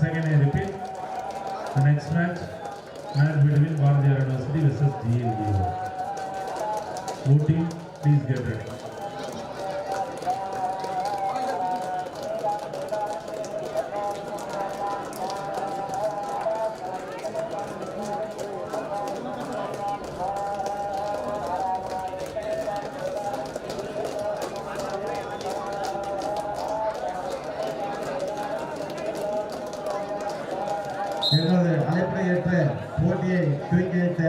Once again, I repeat, the next match, match between Bharatiya University versus GLU. Voting, please get ready. எங்களது அழைப்பை ஏற்ற போட்டியை துவக்கி வைத்த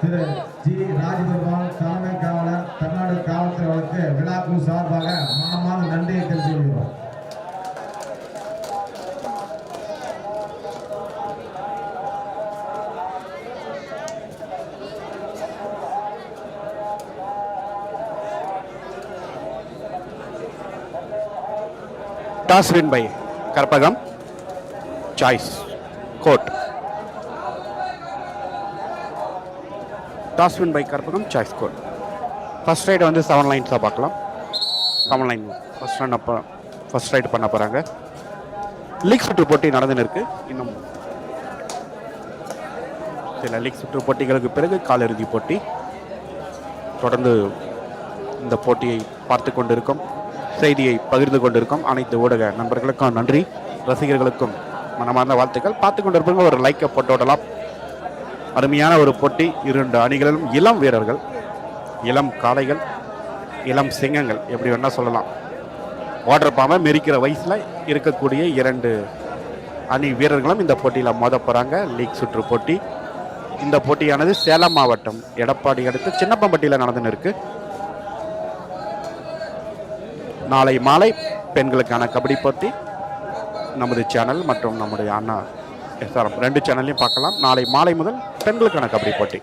திரு ஜி ராஜபெருமான் தலைமை காவலர் தமிழ்நாடு காவல்துறை வழக்கு சார்பாக மனமான நன்றியை தெரிவித்துக் கொள்கிறோம் toss win by Karpagam. Choice court டாஸ்மின் bike by Karpagam choice court first raid வந்து செவன் லைன்ஸாக பார்க்கலாம். செவன் லைன் ஃபஸ்ட் ரன் அப்போ ஃபர்ஸ்ட் ரைடு பண்ண போகிறாங்க லீக் சுற்று போட்டி நடந்துன்னு இருக்கு இன்னும் சில லீக் சுற்று போட்டிகளுக்கு பிறகு காலிறுதி போட்டி. தொடர்ந்து இந்த போட்டியை பார்த்து கொண்டிருக்கும் செய்தியை பகிர்ந்து கொண்டிருக்கும் அனைத்து ஊடக நண்பர்களுக்கும் நன்றி. ரசிகர்களுக்கும் மனமார்ந்த வாழ்த்துக்கள். பார்த்து கொண்டிருப்பவங்க ஒரு லைக்கை போட்டு விடலாம் அருமையான ஒரு போட்டி. இரண்டு அணிகளிலும் இளம் வீரர்கள் இளம் காளைகள் இளம் சிங்கங்கள் எப்படி வேணால் சொல்லலாம். வாட்டர் பாம்பை மெரிக்கிற வயசில் இருக்கக்கூடிய இரண்டு அணி வீரர்களும் இந்த போட்டியில் மோத போகிறாங்க லீக் சுற்று போட்டி. இந்த போட்டியானது சேலம் மாவட்டம் எடப்பாடி அடுத்து சின்னப்பம்பட்டியில் நடந்துன்னு இருக்கு. நாளை மாலை பெண்களுக்கான கபடி போட்டி. நமது சேனல் மற்றும் நம்முடைய அண்ணா எஸ்ஆர்எம் ரெண்டு சேனல்லையும் பார்க்கலாம். நாளை மாலை முதல் பெண்களுக்கான கபடி போட்டி.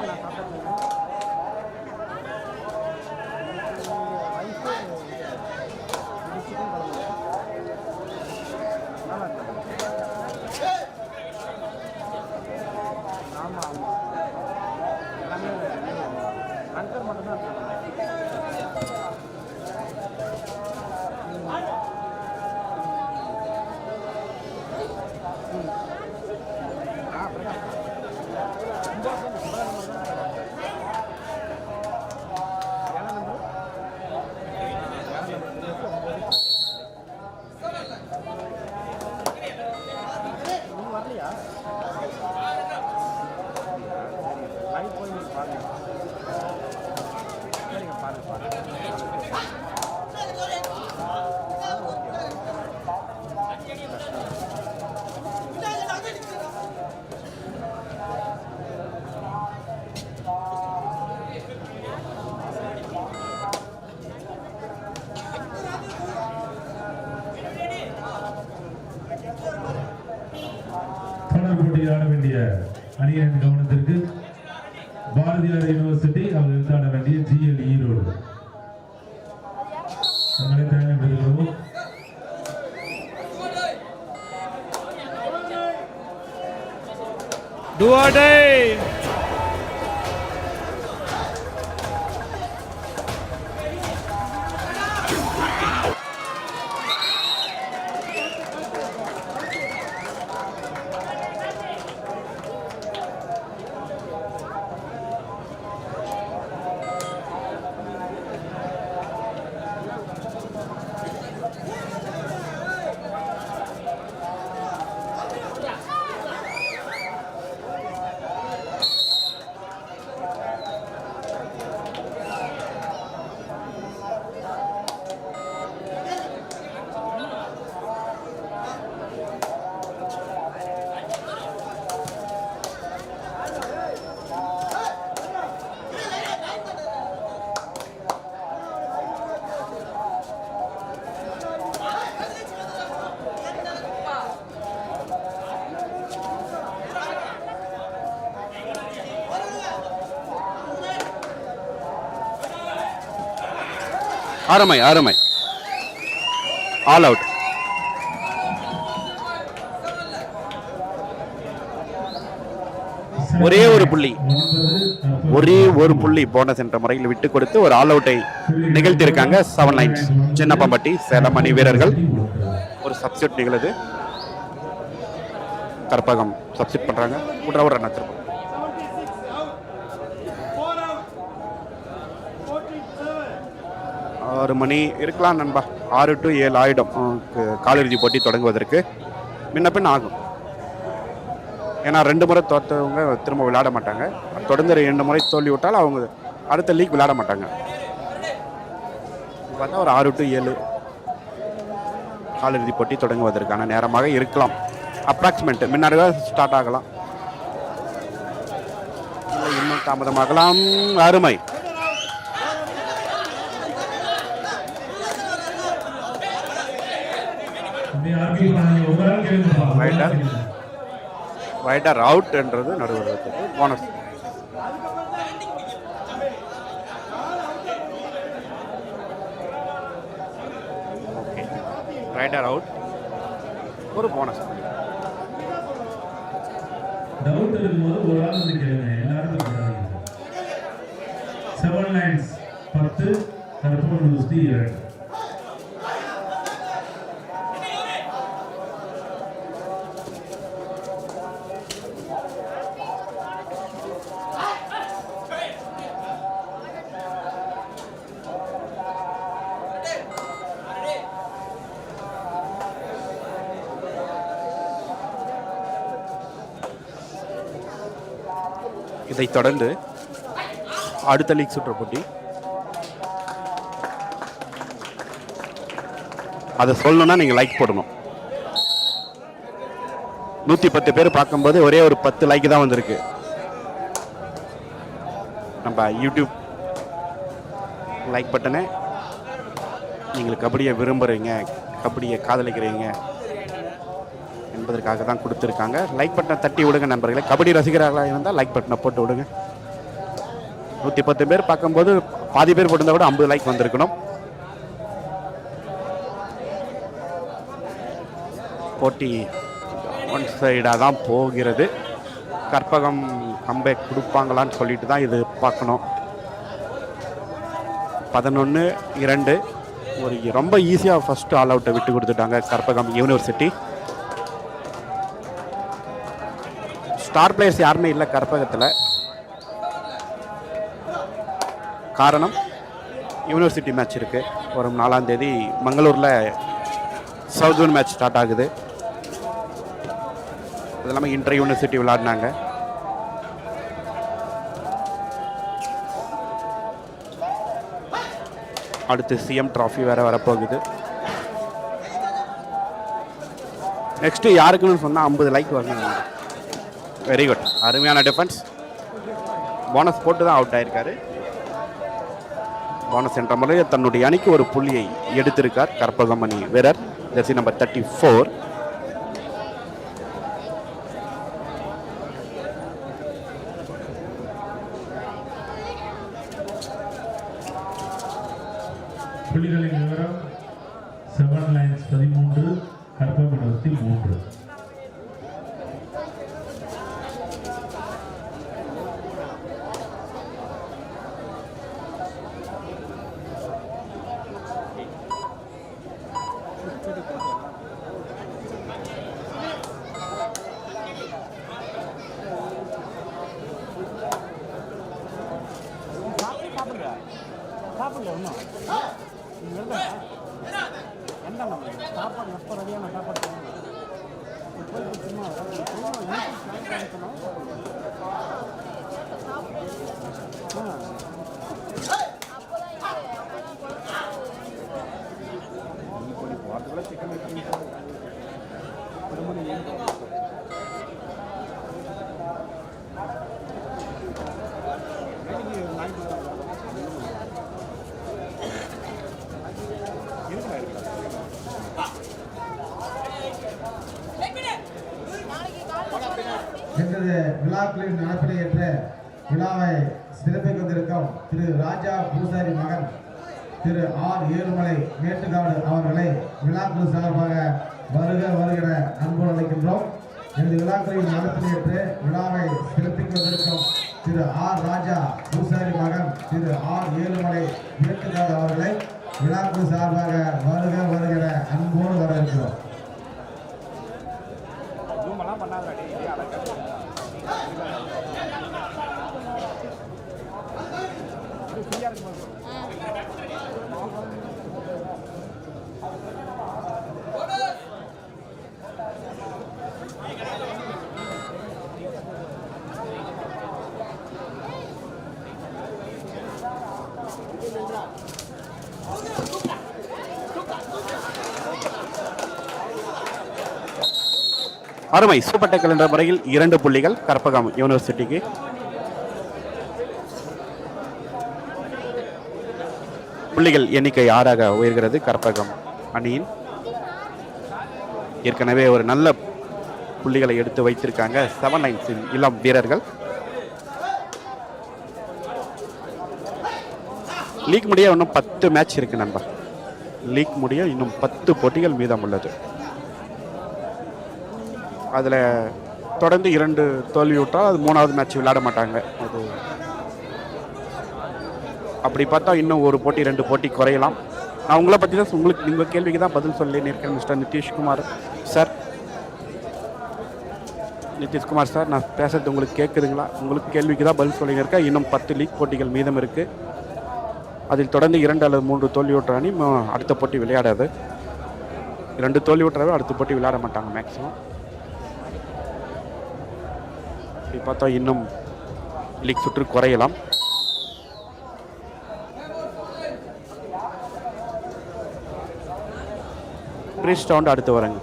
Allah. தொடர் do our day. அருமை அருமை. ஆல் அவுட் ஒரே ஒரு புள்ளி. ஒரே ஒரு புள்ளி போனஸ் என்ற முறையில் விட்டு கொடுத்து ஒரு ஆல் அவுட்டை நிகழ்த்தியிருக்காங்க செவன் லைன்ஸ் சின்னப்பம்பட்டி சேலம் அணி வீரர்கள். ஒரு சப்ஸ்டியூட் நிகழுது. கற்பகம் சப்ஸ்டியூட் பண்றாங்க. விட்ற விட்ற திரும்ப ஆறு மணி இருக்கலாம் நண்பா. ஆறு டு ஏழு ஆயிடும். காலிறுதி போட்டி தொடங்குவதற்கு. முன்ன பின் ஆகும். ஏன்னா ரெண்டு முறை தோற்றவங்க திரும்ப விளையாட மாட்டாங்க. தொடர்ந்து ரெண்டு முறை தோல்வி விட்டால் அவங்க அடுத்த லீக் விளையாட மாட்டாங்க. பார்த்தா ஒரு ஆறு டு ஏழு காலிறுதி போட்டி தொடங்குவதற்கான நேரமாக இருக்கலாம். அப்ராக்சிமேட் முன்னாடி ஸ்டார்ட் ஆகலாம். இன்னும் தாமதமாகலாம். அருமை. Wider. வைடர் அவுட் என்றது நடுவர்களுக்கு போனஸ் ஓகே ரைடர் அவுட் ஒரு போனஸ் டவுட் இருக்கும்போது ஒரு ஆள் வந்து கேளுங்க. எல்லாருக்கும் செவன் லைன்ஸ் பத்து நூற்றி இரண்டு இதைத் தொடர்ந்து அடுத்த லீக் சுற்று போட்டி. அதை சொல்லணும்னா நீங்கள் லைக் போடணும். நூற்றி பத்து பேர் பார்க்கும்போது ஒரே ஒரு பத்து லைக் தான் வந்திருக்கு. நம்ம யூடியூப் லைக் பட்டனை நீங்கள் கபடியை விரும்புகிறீங்க கபடியை காதலிக்கிறீங்க என்பதற்காக தான் கொடுத்துருக்காங்க. லைக் பட்டனை தட்டி விடுங்க நண்பர்களே. கபடி ரசிகர்களாக இருந்தால் லைக் பட்டனை போட்டு விடுங்க. நூற்றி பத்து பேர் பார்க்கும்போது பாதி பேர் போட்டிருந்தா கூட ஐம்பது லைக் வந்திருக்கணும். போட்டி ஒன் சைடாக தான் போகிறது. கற்பகம் கம்பேக் கொடுப்பாங்களான்னு சொல்லிட்டு தான் இது பார்க்கணும். பதினொன்று இரண்டு. ஒரு ரொம்ப ஈஸியாக ஃபஸ்ட்டு ஆல் அவுட்டை விட்டு கொடுத்துட்டாங்க கற்பகம் யூனிவர்சிட்டி ஸ்டார் பிளேயர்ஸ் யாருமே இல்லை கற்பகத்தில். காரணம் யூனிவர்சிட்டி மேட்ச் இருக்குது வரும் நாலாம் தேதி மங்களூரில் சவுத் மேட்ச் ஸ்டார்ட் ஆகுது. அது இல்லாமல் இன்டர் யூனிவர்சிட்டி விளையாடினாங்க. அடுத்து சிஎம் ட்ராஃபி வேற வரப்போகுது. நெக்ஸ்ட் யாருக்குன்னு சொன்னால் ஐம்பது லைக் வரணும் வெரி குட் அருமையான டிஃபென்ஸ் போனஸ் போட்டு தான் அவுட் ஆயிருக்காரு. போனஸ் என்ற முறையில் தன்னுடைய அணிக்கு ஒரு புள்ளியை எடுத்திருக்கார் கற்பகமணி வீரர். ஜெர்சி நம்பர் தேர்ட்டி ஃபோர் விழாக்களின் விழாக்களின் நடப்பினையற்ற விழாவை சிறப்பிக் கொண்டிருக்கும் திரு ராஜா பூசாரி மகன் திரு ஆர் ஏழுமலை மேட்டுக்காடு அவர்களை விழாக்குழு சார்பாக வருக வருகிற அன்போடு அழைக்கின்றோம். விழாக்களின் விழாக்களில் நடத்தினேற்று விழாவை சிறப்பிக் கொண்டிருக்கும் திரு ஆர் ராஜா பூசாரி மகன் திரு ஆர் ஏழுமலை மேட்டுக்காடு அவர்களை விழாக்குழு சார்பாக வருக வருகிற அன்போடு வரவேற்கிறோம். ஜூமெல்லாம் அருமை சூப்பர் டெக்கல் என்ற முறையில் இரண்டு புள்ளிகள் கற்பகம் யூனிவர்சிட்டிக்கு. புள்ளிகள் எண்ணிக்கை ஆறாக உயர்கிறது கற்பகம் அணியின். ஏற்கனவே ஒரு நல்ல புள்ளிகளை எடுத்து வைத்திருக்காங்க செவன் நைன்ஸின் இளம் வீரர்கள். லீக் முடிய இன்னும் பத்து மேட்ச் இருக்கு நண்பா. லீக் முடிய இன்னும் பத்து போட்டிகள் மீதம் உள்ளது. அதில் தொடர்ந்து இரண்டு தோல்வியுற்றால் அது மூணாவது மேட்ச் விளையாட மாட்டாங்க. அது அப்படி பார்த்தா இன்னும் ஒரு போட்டி ரெண்டு போட்டி குறையலாம். நான் உங்களை பற்றி தான் உங்களுக்கு உங்கள் கேள்விக்கு தான் பதில் சொல்லி நிற்கிறேன் mister Nitishkumar sir Nitishkumar sir நான் பேசுறது உங்களுக்கு கேட்குதுங்களா? உங்களுக்கு கேள்விக்கு தான் பதில் சொல்லியிருக்கேன் இன்னும் பத்து லீக் போட்டிகள் மீதம் இருக்குது அதில் தொடர்ந்து இரண்டு அல்லது மூன்று தோல்வியுற்ற அணி அடுத்த போட்டி விளையாடாது. இரண்டு தோல்வியுற்றவே அடுத்த போட்டி விளையாட மாட்டாங்க மேக்ஸிமம் அப்படி பார்த்தா இன்னும் லீக் சுற்று குறையலாம். ப்ரீஸ் ரவுண்ட் அடுத்து வரங்க.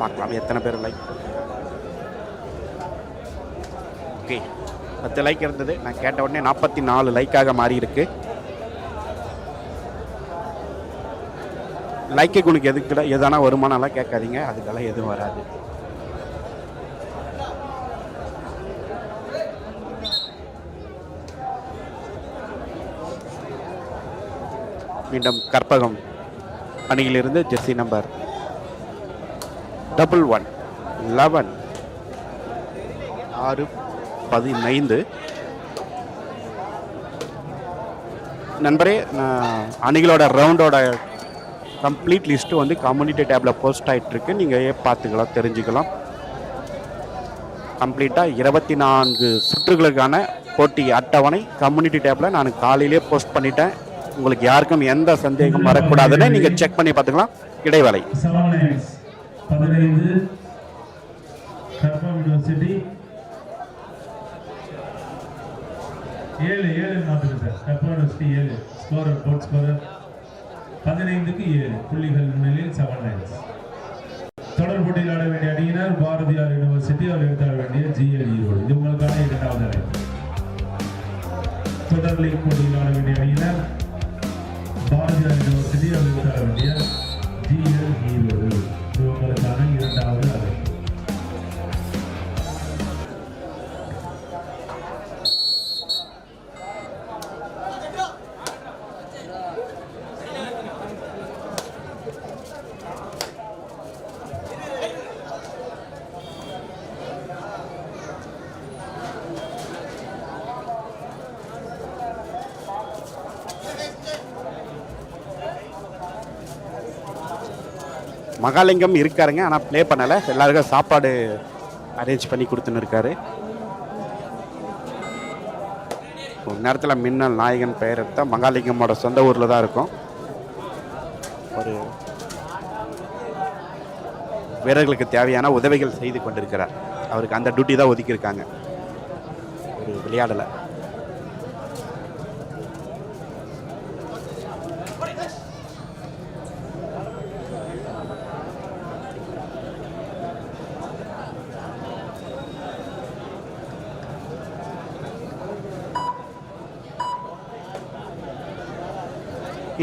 பார்க்கலாம் எத்தனை பேர் லைக் ஓகே பத்து லைக் இருந்தது. நான் கேட்ட உடனே நாற்பத்தி நாலு லைக்காக மாறியிருக்கு லைக்கை உனக்கு எதுக்கு எதானா வருமானம்லாம் கேட்காதீங்க. அதுக்கெல்லாம் எதுவும் வராது. மீண்டும் கற்பகம் அணியிலிருந்து jersey number double one eleven ஆறு பதினைந்து. நண்பரே நான் அணிகளோட ரவுண்டோட கம்ப்ளீட் லிஸ்ட்டு வந்து கம்யூனிட்டி டேப்பில் போஸ்ட் ஆகிட்டுருக்கு நீங்கள் பார்த்துக்கலாம் தெரிஞ்சுக்கலாம். கம்ப்ளீட்டாக இருபத்தி நான்கு சுற்றுகளுக்கான போட்டி அட்டவணை கம்யூனிட்டி டேப்பில் நான் காலையிலே போஸ்ட் பண்ணிட்டேன். உங்களுக்கு யாருக்கும் எந்த சந்தேகம் வரக்கூடாதுன்னு நீங்கள் செக் பண்ணி பார்த்துக்கலாம். இடைவேளை. ஏழு ஏழு சார். ஏழு. ஸ்கோரர் போட் ஸ்கோரர் பதினைந்துக்கு ஏழு புள்ளிகள் முன்னிலையில் செவன் நைன்ஸ் தொடர் போட்டியில் ஆட வேண்டிய அணியினர் பாரதியார் யூனிவர்சிட்டி அவர் எடுத்தாட வேண்டிய ஜிஎல் ஈரோடு இது உங்களுக்கான இரண்டாவது அணி. தொடர் லீக் போட்டியில் ஆட வேண்டிய அணியினர் மகாலிங்கம் இருக்காருங்க ஆனால் ப்ளே பண்ணலை. எல்லாருக்கும் சாப்பாடு அரேஞ்ச் பண்ணி கொடுத்துன்னு இருக்காரு. ஒரு நேரத்தில் மின்னல் நாயகன் பெயர் எடுத்தால் மகாலிங்கமோட சொந்த ஊரில் தான் இருக்கும். ஒரு வீரர்களுக்கு தேவையான உதவிகள் செய்து கொண்டிருக்கிறார். அவருக்கு அந்த டியூட்டி தான் ஒதுக்கியிருக்காங்க. ஒரு விளையாடலை.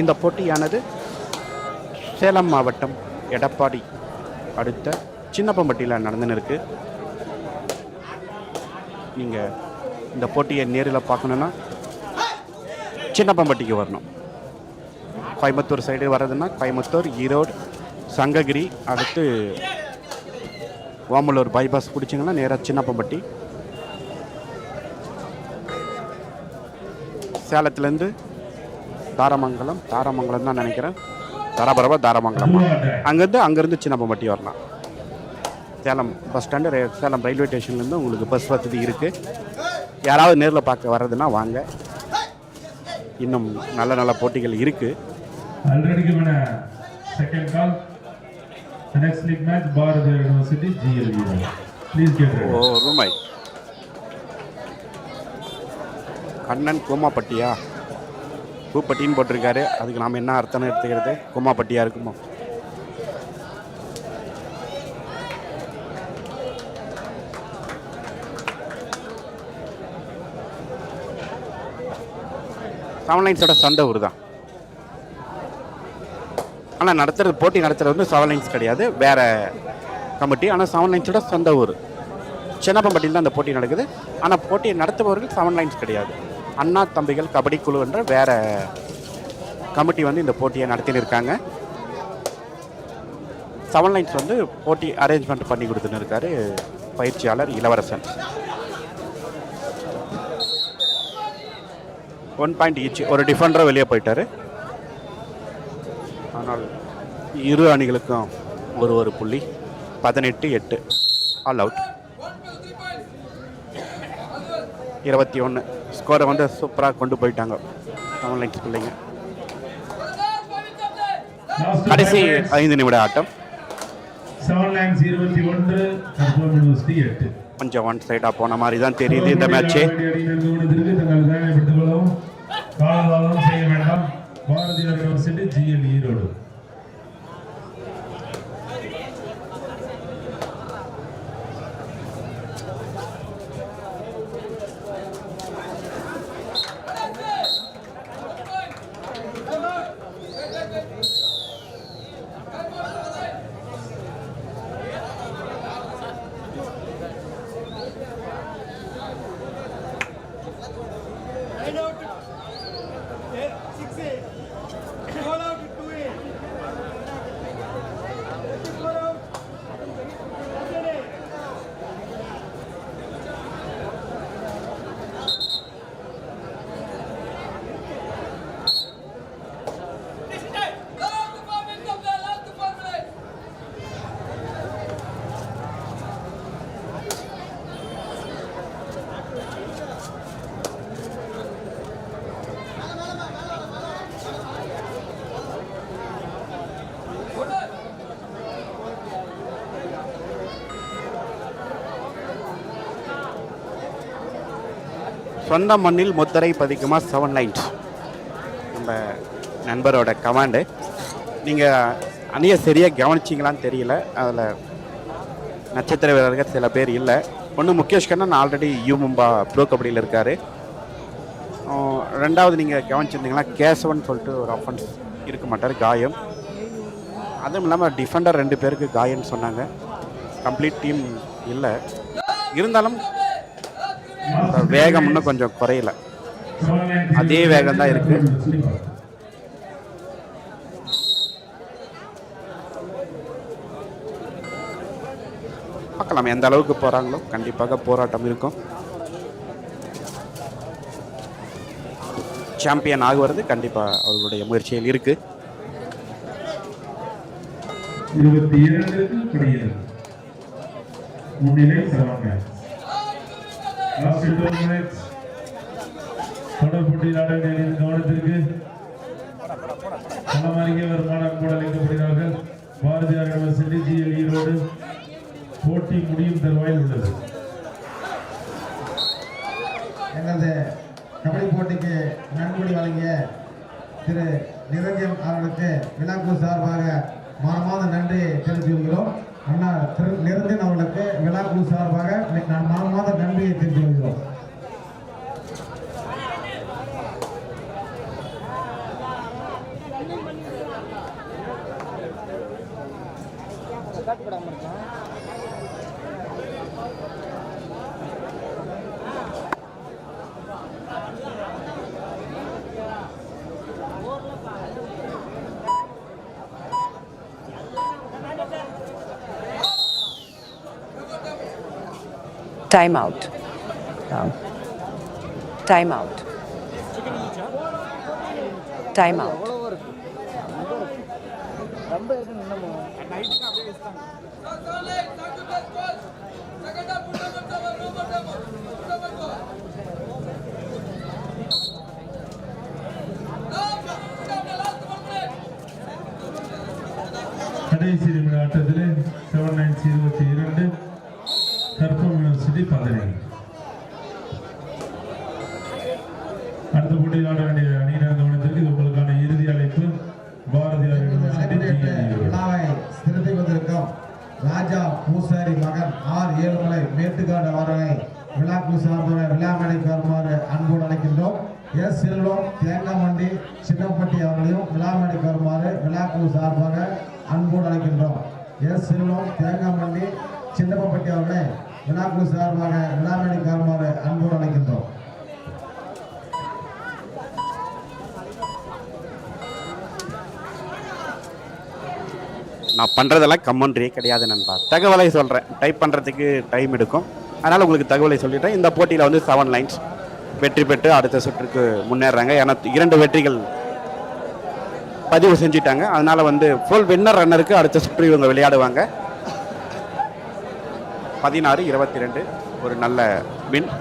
இந்த போட்டியானது சேலம் மாவட்டம் எடப்பாடி அடுத்த சின்னப்பம்பட்டியில் நடந்துன்னு இருக்கு நீங்கள் இந்த போட்டியை நேரில் பார்க்கணுன்னா சின்னப்பம்பட்டிக்கு வரணும். கோயம்புத்தூர் சைடு வர்றதுன்னா கோயம்புத்தூர் ஈரோடு சங்ககிரி அடுத்து ஓமலூர் பைபாஸ் பிடிச்சிங்கன்னா நேராக சின்னப்பம்பட்டி. சேலத்துலேருந்து தாரமங்கலம் தாரமங்கலம் தான் நினைக்கிறேன். தாராபுரமா தாரமங்கலம்? அங்கேருந்து அங்கேருந்து சின்னப்பம்பட்டி வரலாம். Salem bus stand Salem railway ஸ்டேஷன்லேருந்து உங்களுக்கு பஸ் வசதி இருக்குது யாராவது நேரில் பார்க்க வர்றதுன்னா வாங்க. இன்னும் நல்ல நல்ல போட்டிகள் இருக்குது ஓ. ரூமாய் கண்ணன் கோமாப்பட்டியா? பூப்பட்டின்னு போட்டிருக்காரு. அதுக்கு நாம் என்ன அர்த்தம்னு எடுத்துக்கிறது? கும்மாப்பட்டியாக இருக்குமோ? செவன் லைன்ஸோட சண்டை ஊர் தான் ஆனால் நடத்துறது போட்டி நடத்துறது வந்து செவன் லைன்ஸ் கிடையாது. வேறு கமிட்டி. ஆனால் செவன் லைன்ஸோட சொந்த ஊர். சின்னப்பம்பட்டியில் தான் அந்த போட்டி நடக்குது. ஆனால் போட்டியை நடத்துபவர்கள் செவன் லைன்ஸ் கிடையாது. அண்ணா தம்பிகள் கபடி குழு என்ற வேற கமிட்டி வந்து இந்த போட்டியை நடத்தின்னு இருக்காங்க செவன் லைன்ஸ் வந்து போட்டி அரேஞ்ச்மெண்ட் பண்ணி கொடுத்துன்னு இருக்காரு பயிற்சியாளர் இளவரசன். ஒன் பாயிண்ட் ஈச் ஒரு டிஃபெண்டரும் வெளியே போயிட்டாரு. ஆனால் இரு அணிகளுக்கும் ஒரு ஒரு புள்ளி. பதினெட்டு எட்டு. ஆல் அவுட் இருபத்தி ஒன்று ஸ்கோரை வந்து சூப்பராக கொண்டு போயிட்டாங்க. தமிழ் லைன்ஸ் பிள்ளைங்க. கடைசி ஐந்து நிமிட ஆட்டம். கொஞ்சம் ஒன் சைடாக போன மாதிரி தான் தெரியுது இந்த மேட்ச்சு பாரதியார் யூனிவர்சிட்டி ஈரோடு சொந்த மண்ணில் முத்தரை பதிக்குமா செவன் லைன்ஸ் நம்ம நண்பரோட கமாண்டு நீங்கள் அணியை சரியாக கவனிச்சிங்களான்னு தெரியல. அதில் நட்சத்திர வீரர்கள் சில பேர் இல்லை. ஒன்று Mukesh Kannan already U Mumba pro கபடியில் இருக்கார். ரெண்டாவது நீங்கள் கவனிச்சிருந்தீங்கன்னா கேசவன் சொல்லிட்டு ஒரு அஃபன்ஸ் இருக்க மாட்டார் காயம். அதுவும் இல்லாமல் டிஃபெண்டர் ரெண்டு பேருக்கு காயம்னு சொன்னாங்க. கம்ப்ளீட் டீம் இல்லை. இருந்தாலும் வேகம் இன்னும் கொஞ்சம் குறையல. அதே வேகம் தான் இருக்கு. பார்க்கலாம் எந்த அளவுக்கு போகிறாங்களோ கண்டிப்பாக போராட்டம் இருக்கும். சாம்பியன் ஆகுவது கண்டிப்பாக அவர்களுடைய முயற்சியில் இருக்குது இருபத்தி இரண்டுக்கு தொடர் போட்டி ஆட கவனத்திற்கு களமருகே வருமானம் கூட அளிக்கப்படுகிறார்கள். பாரதியார் யூனிவர்சிட்டி ஜிஎல் ஈரோடு போட்டி முடியும் தருவாயில் உள்ளது. எனது கபடி போட்டிக்கு நன்கொடை வழங்கிய திரு நிரஞ்சன் அவர்களுக்கு விழாக்கு சார்பாக மனமார்ந்த நன்றியை தெரிவித்துக் கொள்கிறோம். அண்ணா திரு நிரஞ்சன் அவர்களுக்கு குழு சார்பாக நான் மனமார்ந்த நன்றியை தெரிவித்துக் கொள்கிறோம். Time out. Um, time out. Time out. நைட்டுக்கு அப்படியே வச்சுட்டாங்க கடைசி நிமிட ஆட்டத்திலே நான் பண்ணுறதெல்லாம் கம்மன்றே கிடையாது நண்பா. தகவலை சொல்கிறேன் டைப் பண்ணுறதுக்கு டைம் எடுக்கும். அதனால் உங்களுக்கு தகவலை சொல்லிட்டேன் இந்த போட்டியில் வந்து செவன் லைன்ஸ் வெற்றி பெற்று அடுத்த சுற்றுக்கு முன்னேறாங்க ஏன்னா இரண்டு வெற்றிகள் பதிவு செஞ்சிட்டாங்க. அதனால் வந்து ஃபுல் வின்னர் ரன்னருக்கு அடுத்த சுற்று இவங்க விளையாடுவாங்க. பதினாறு இருபத்தி ரெண்டு ஒரு நல்ல வின்